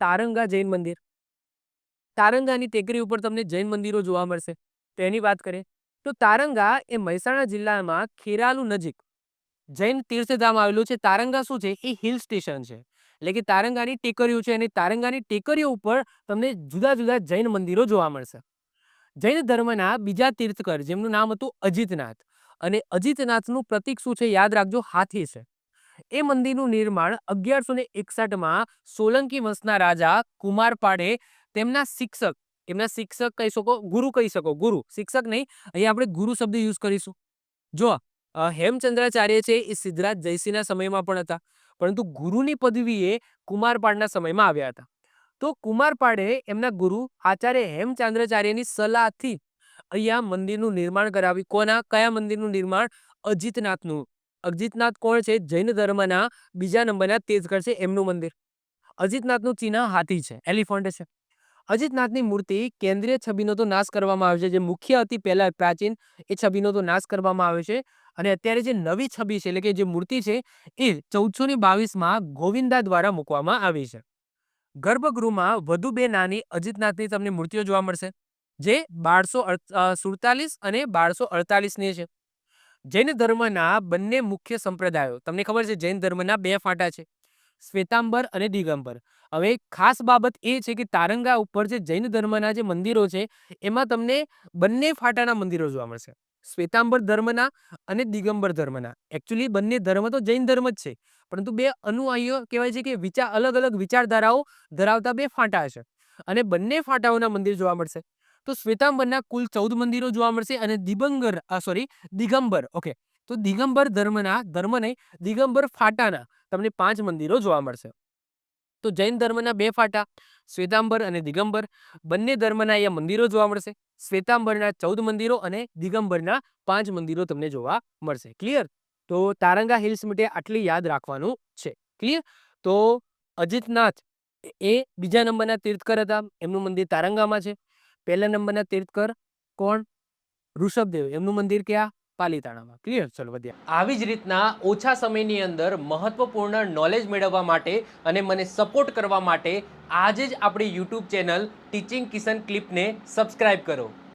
તારંગા જૈન મંદિર. તારંગાની ટેકરી ઉપર તમને જૈન મંદિરો જોવા મળશે. તો એની વાત કરીએ. તો તારંગા એ મહેસાણા જિલ્લામાં ખેરાલુ નજીક જૈન તીર્થધામ આવેલું છે. તારંગા શું છે? એ હિલ સ્ટેશન છે. એટલે કે તારંગાની ટેકરીઓ છે અને તારંગાની ટેકરીઓ ઉપર તમને જુદા જુદા જૈન મંદિરો જોવા મળશે. જૈન ધર્મના બીજા તીર્થકર, જેમનું નામ હતું અજિતનાથ. અને અજિતનાથનું પ્રતીક શું છે? યાદ રાખજો, હાથી છે. એ મંદિરનું નિર્માણ અગિયારસો ને એકસઠમાં સોલંકી વંશના રાજા કુમારપાડે તેમના શિક્ષક, એમના શિક્ષક કહી શકો, ગુરુ કહી શકો, ગુરુ, શિક્ષક નહીં, અહીંયા આપણે ગુરુ શબ્દ યુઝ કરીશું. જો હેમચંદ્રાચાર્ય છે એ સિદ્ધરાજ જયસિંહના સમયમાં પણ હતા, પરંતુ ગુરુની પદવી એ કુમારપાળના સમયમાં આવ્યા હતા. તો કુમારપાડે એમના ગુરુ આચાર્ય હેમચંદ્રાચાર્યની સલાહથી અહીંયા મંદિરનું નિર્માણ કરાવ્યું. કોના? કયા મંદિરનું નિર્માણ? અજિતનાથનું. અજિતનાથ કોણ છે? જૈન ધર્મના બીજા નંબરના તેજગઢ છે એમનું મંદિર. અજિતનાથનું ચિહ્ન હાથી છે, એલિફન્ટ છે. અજિતનાથની મૂર્તિ કેન્દ્રીય છબીનો તો નાશ કરવામાં આવે છે. જે મુખ્ય હતી પહેલા પ્રાચીન એ છબીનો તો નાશ કરવામાં આવે છે. અને અત્યારે જે નવી છબી છે, એટલે કે જે મૂર્તિ છે, એ ચૌદસો ને બાવીસમાં ગોવિંદા દ્વારા મૂકવામાં આવી છે. ગર્ભગૃહમાં વધુ બે નાની અજિતનાથની તમને મૂર્તિઓ જોવા મળશે. જે બારસો સુડતાલીસ અને બારસો અડતાલીસની છે. જૈન ધર્મના બંને મુખ્ય સંપ્રદાયો. તમને ખબર છે જૈન ધર્મના બે ફાટા છે, શ્વેતાંબર અને દિગંબર. હવે ખાસ બાબત એ છે કે તારંગા ઉપર જે જૈન ધર્મના જે મંદિરો છે, એમાં તમને બંને ફાટાના મંદિરો જોવા મળશે. શ્વેતાંબર ધર્મના અને દિગંબર ધર્મના. એકચ્યુઅલી બંને ધર્મ તો જૈન ધર્મ જ છે, પરંતુ બે અનુયાયીઓ કહેવાય છે કે વિચાર અલગ અલગ વિચારધારાઓ ધરાવતા બે ફાટા છે. અને બંને ફાટાઓના મંદિર જોવા મળશે. તો શ્વેતાંબરના કુલ ચૌદ મંદિરો જોવા મળશે અને દિબંગર સોરી દિગંબર ઓકે તો દિગંબર ધર્મના, ધર્મ નહીં, દિગંબર ફાટાના તમને પાંચ મંદિરો જોવા મળશે. તો જૈન ધર્મના બે ફાટા, શ્વેતાંબર અને દિગંબર. બંને ધર્મના અહીંયા મંદિરો જોવા મળશે. શ્વેતાંબરના ચૌદ મંદિરો અને દિગંબરના પાંચ મંદિરો તમને જોવા મળશે. ક્લિયર તો તારંગા હિલ્સ માટે આટલી યાદ રાખવાનું છે. ક્લિયર તો અજિતનાથ એ બીજા નંબરના તીર્થકર હતા. એમનું મંદિર તારંગામાં છે. પહેલા નંબરના તીર્થકર કોણ? ઋષભદેવ. એમનું મંદિર ક્યાં? પાલીતાણામાં. ક્લિયર ચલો વધ્યા આવી જ રીતના ઓછા સમયની અંદર મહત્વપૂર્ણ નોલેજ મેળવવા માટે અને મને સપોર્ટ કરવા માટે આજે જ આપણી યુટ્યુબ ચેનલ ટીચિંગ કિશન ક્લિપને સબસ્ક્રાઇબ કરો.